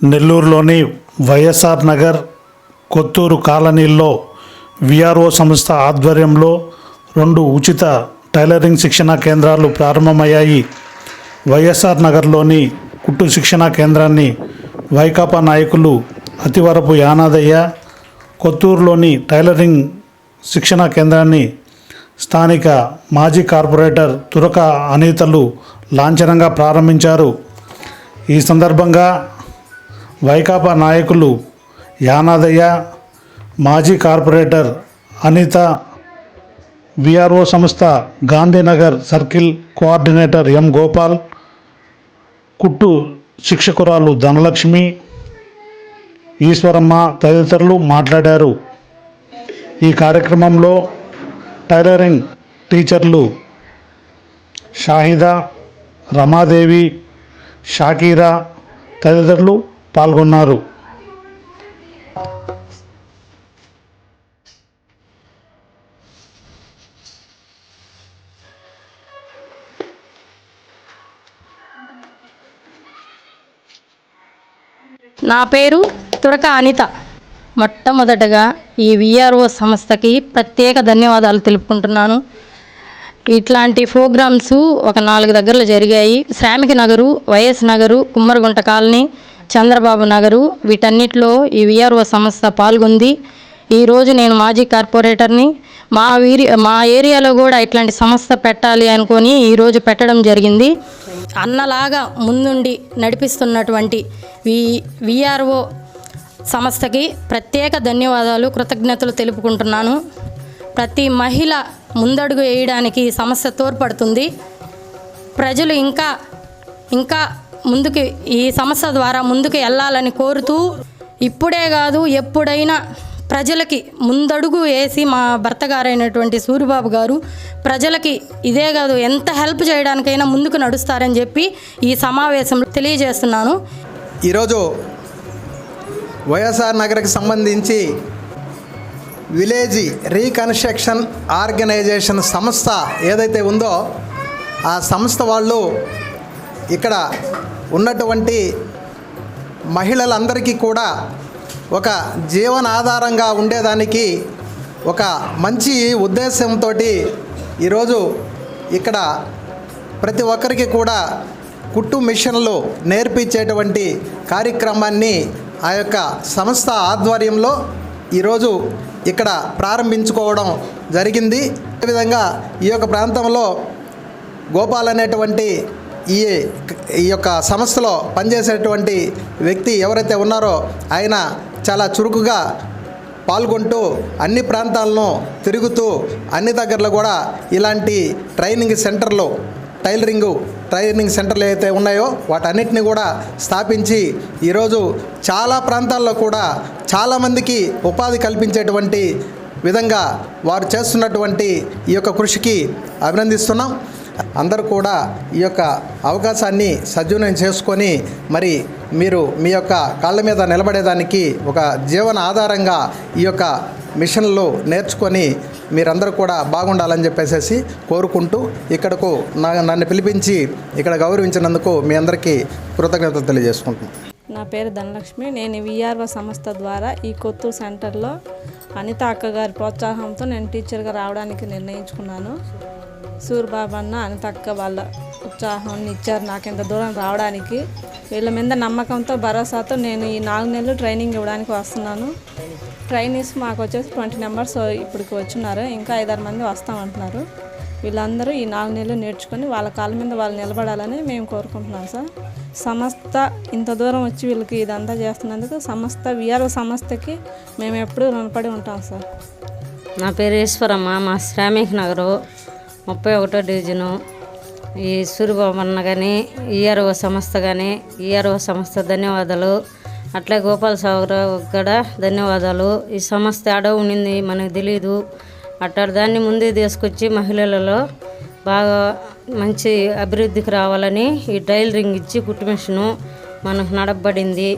నెల్లూరులోని వైఎస్ఆర్ నగర్ కొత్తూరు కాలనీల్లో విఆర్ఓ సంస్థ ఆధ్వర్యంలో రెండు ఉచిత టైలరింగ్ శిక్షణా కేంద్రాలు ప్రారంభమయ్యాయి. వైఎస్ఆర్ నగర్లోని కుట్టు శిక్షణా కేంద్రాన్ని వైకాపా నాయకులు అతివరపు యానాదయ్య కొత్తూరులోని టైలరింగ్ శిక్షణా కేంద్రాన్ని స్థానిక మాజీ కార్పొరేటర్ తురక అనితలు లాంఛనంగా ప్రారంభించారు. ఈ సందర్భంగా వైకాపా నాయకులు యానాదయ్య మాజీ కార్పొరేటర్ అనిత విఆర్ఓ సంస్థ Gandhinagar circle coordinator M Gopal కుట్టు శిక్షకురాలు ధనలక్ష్మి ఈశ్వరమ్మ తదితరులు మాట్లాడారు. ఈ కార్యక్రమంలో టైలరింగ్ టీచర్లు షాహిదా రమాదేవి షాకీరా తదితరులు పాల్గొన్నారు. నా పేరు తురక అనిత. మొట్టమొదటగా ఈ విఆర్ఓ సంస్థకి ప్రత్యేక ధన్యవాదాలు తెలుపుకుంటున్నాను. ఇట్లాంటి ప్రోగ్రామ్స్ ఒక నాలుగు దగ్గరలో జరిగాయి. శ్రామిక నగరు వైఎస్ నగరు కుమ్మరగుంట కాలనీ చంద్రబాబు నగరు వీటన్నిటిలో ఈ విఆర్ఓ సంస్థ పాల్గొంది. ఈరోజు నేను మాజీ కార్పొరేటర్ని మా వీరి మా ఏరియాలో కూడా ఇట్లాంటి సంస్థ పెట్టాలి అనుకొని ఈరోజు పెట్టడం జరిగింది. అన్నలాగా ముందుండి నడిపిస్తున్నటువంటి వి విఆర్ఓ సంస్థకి ప్రత్యేక ధన్యవాదాలు కృతజ్ఞతలు తెలుపుకుంటున్నాను. ప్రతి మహిళ ముందడుగు వేయడానికి ఈ తోడ్పడుతుంది. ప్రజలు ఇంకా ఇంకా ముందుకు ఈ సంస్థ ద్వారా ముందుకు వెళ్ళాలని కోరుతూ ఇప్పుడే కాదు ఎప్పుడైనా ప్రజలకి ముందడుగు వేసి మా భర్త గారైనటువంటి సూరిబాబు గారు ప్రజలకి ఇదే కాదు ఎంత హెల్ప్ చేయడానికైనా ముందుకు నడుస్తారని చెప్పి ఈ సమావేశంలో తెలియజేస్తున్నాను. ఈరోజు వైఎస్ఆర్ నగర్కి సంబంధించి విలేజ్ రీకన్స్ట్రక్షన్ ఆర్గనైజేషన్ సంస్థ ఏదైతే ఉందో ఆ సంస్థ వాళ్ళు ఇక్కడ ఉన్నటువంటి మహిళలందరికీ కూడా ఒక జీవనాధారంగా ఉండేదానికి ఒక మంచి ఉద్దేశంతో ఈరోజు ఇక్కడ ప్రతి ఒక్కరికి కూడా కుట్టు మిషన్లు నేర్పించేటువంటి కార్యక్రమాన్ని ఆ యొక్క సంస్థ ఆధ్వర్యంలో ఈరోజు ఇక్కడ ప్రారంభించుకోవడం జరిగింది. అదేవిధంగా ఈ యొక్క ప్రాంతంలో గోపాల్ అనేటువంటి ఈ ఈ యొక్క సంస్థలో పనిచేసేటువంటి వ్యక్తి ఎవరైతే ఉన్నారో ఆయన చాలా చురుకుగా పాల్గొంటూ అన్ని ప్రాంతాలను తిరుగుతూ అన్ని దగ్గరలో కూడా ఇలాంటి ట్రైనింగ్ సెంటర్లు టైలరింగు ట్రైనింగ్ సెంటర్లు ఏవైతే ఉన్నాయో వాటన్నిటిని కూడా స్థాపించి ఈరోజు చాలా ప్రాంతాల్లో కూడా చాలామందికి ఉపాధి కల్పించేటువంటి విధంగా వారు చేస్తున్నటువంటి ఈ యొక్క కృషికి అభినందిస్తున్నాం. అందరూ కూడా ఈ యొక్క అవకాశాన్ని సద్వినియోగం చేసుకొని మరి మీరు మీ యొక్క కాళ్ళ మీద నిలబడేదానికి ఒక జీవన ఆధారంగా ఈ యొక్క మిషన్లు నేర్చుకొని మీరందరూ కూడా బాగుండాలని చెప్పేసి కోరుకుంటూ ఇక్కడకు నా నన్ను పిలిపించి ఇక్కడ గౌరవించినందుకు మీ అందరికీ కృతజ్ఞతలు తెలియజేసుకుంటున్నాను. నా పేరు ధనలక్ష్మి. నేను విఆర్ఓ సంస్థ ద్వారా ఈ కొత్తూరు సెంటర్లో అనిత అక్క గారి ప్రోత్సాహంతో నేను టీచర్గా రావడానికి నిర్ణయించుకున్నాను. సూర్యబాబు అన్న అనిత వాళ్ళ ఉత్సాహాన్ని ఇచ్చారు. నాకు ఇంత దూరం రావడానికి వీళ్ళ మీద నమ్మకంతో భరోసాతో నేను ఈ నాలుగు నెలలు ట్రైనింగ్ ఇవ్వడానికి వస్తున్నాను. ట్రైనీస్ మాకు వచ్చేసి ట్వంటీ మెంబర్స్ ఇప్పటికి వచ్చినారు. ఇంకా ఐదారు మంది వస్తామంటున్నారు. వీళ్ళందరూ ఈ నాలుగు నెలలు నేర్చుకొని వాళ్ళ కాళ్ళ మీద వాళ్ళు నిలబడాలని మేము కోరుకుంటున్నాం సార్. సంస్థ ఇంత దూరం వచ్చి వీళ్ళకి ఇదంతా చేస్తున్నందుకు సంస్థ విఆర్ఓ సంస్థకి మేము ఎప్పుడూ రుణపడి ఉంటాం సార్. నా పేరు ఈశ్వరమ్మ. మా శ్రామిక్ నగరు ముప్పై ఒకటో డివిజను. ఈ సూర్యబాబన్న కానీ ఈఆర్ఓ సంస్థ కానీ ఈఆర్ఓ సంస్థ ధన్యవాదాలు. అట్లే గోపాల్ సాగరావు కూడా ధన్యవాదాలు. ఈ సంస్థ ఆడ ఉండింది మనకు తెలియదు అట్టాడు దాన్ని ముందే తీసుకొచ్చి మహిళలలో బాగా మంచి అభివృద్ధికి రావాలని ఈ టైలరింగ్ ఇచ్చి కుట్టు మిషను మనకు నడపబడింది.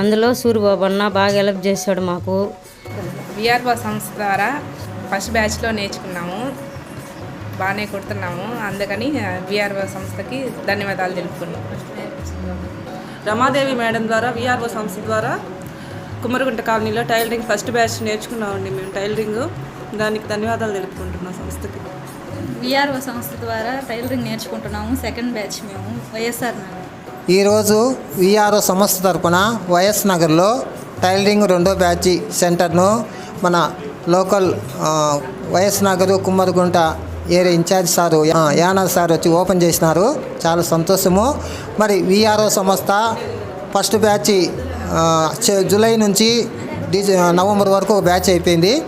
అందులో సూర్యబాబన్న బాగా హెల్ప్ చేశాడు మాకు. విఆర్ఓ సంస్థ ద్వారా ఫస్ట్ బ్యాచ్లో నేర్చుకున్నాము. బాగానే కుడుతున్నాము. అందుకని విఆర్ఓ సంస్థకి ధన్యవాదాలు తెలుపుకున్నాము రమాదేవి మేడం ద్వారా విఆర్ఓ సంస్థ ద్వారా కుమ్మరిగుంట కాలనీలో టైలరింగ్ ఫస్ట్ బ్యాచ్ నేర్చుకున్నామండి మేము టైలరింగ్. దానికి ధన్యవాదాలు తెలుపుకుంటున్నాం సంస్థకి. విఆర్ఓ సంస్థ ద్వారా టైలరింగ్ నేర్చుకుంటున్నాము. సెకండ్ బ్యాచ్ మేము వైఎస్ఆర్ నగర్. ఈరోజు విఆర్ఓ సంస్థ తరపున వైఎస్ నగర్లో టైలరింగ్ రెండో బ్యాచ్ సెంటర్ను మన local YS Nagar Kummarigunta area in charge sir ఆ, సార్ వచ్చి ఓపెన్ చేసినారు. చాలా సంతోషము. మరి విఆర్ఓ సంస్థ ఫస్ట్ బ్యాచ్ జూలై నుంచి డిజ నవంబర్ వరకు ఒక బ్యాచ్ అయిపోయింది.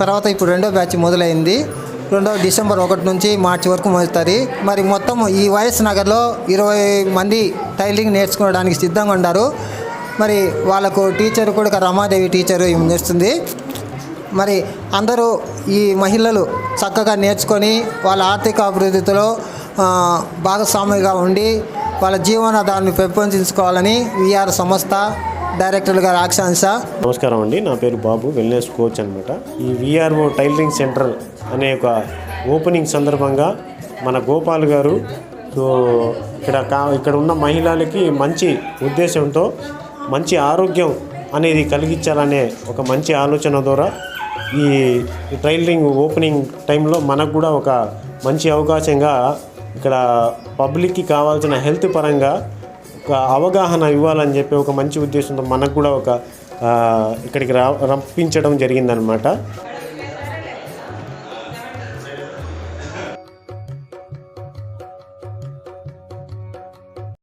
తర్వాత ఇప్పుడు రెండో బ్యాచ్ మొదలైంది. రెండో డిసెంబర్ ఒకటి నుంచి మార్చి వరకు మొదలుతుంది. మరి మొత్తం ఈ వైఎస్ నగర్లో ఇరవై మంది టైలింగ్ నేర్చుకోవడానికి సిద్ధంగా ఉన్నారు మరి వాళ్ళకు టీచర్ కూడా రమాదేవి టీచర్ నేర్చుంది మరి అందరూ ఈ మహిళలు చక్కగా నేర్చుకొని వాళ్ళ ఆర్థిక అభివృద్ధిలో భాగస్వామిగా ఉండి వాళ్ళ జీవనాధారాన్ని పెంపొందించుకోవాలని విఆర్ సంస్థ డైరెక్టర్ గారు ఆక్షాంశ నమస్కారం అండి. నా పేరు బాబు వెల్నెస్ కోచ్ అనమాట ఈ విఆర్ఓ టైలరింగ్ సెంటర్ అనే ఒక ఓపెనింగ్ సందర్భంగా మన గోపాల్ గారు సో ఇక్కడ కా ఇక్కడ ఉన్న మహిళలకి మంచి ఉద్దేశంతో మంచి ఆరోగ్యం అనేది కలిగించాలనే ఒక మంచి ఆలోచన ద్వారా ఈ టైలరింగ్ ఓపెనింగ్ టైంలో మనకు కూడా ఒక మంచి అవకాశంగా ఇక్కడ పబ్లిక్కి కావాల్సిన హెల్త్ పరంగా ఒక అవగాహన ఇవ్వాలని చెప్పి ఒక మంచి ఉద్దేశంతో మనకు కూడా ఒక ఇక్కడికి రా రప్పించడం జరిగిందనమాట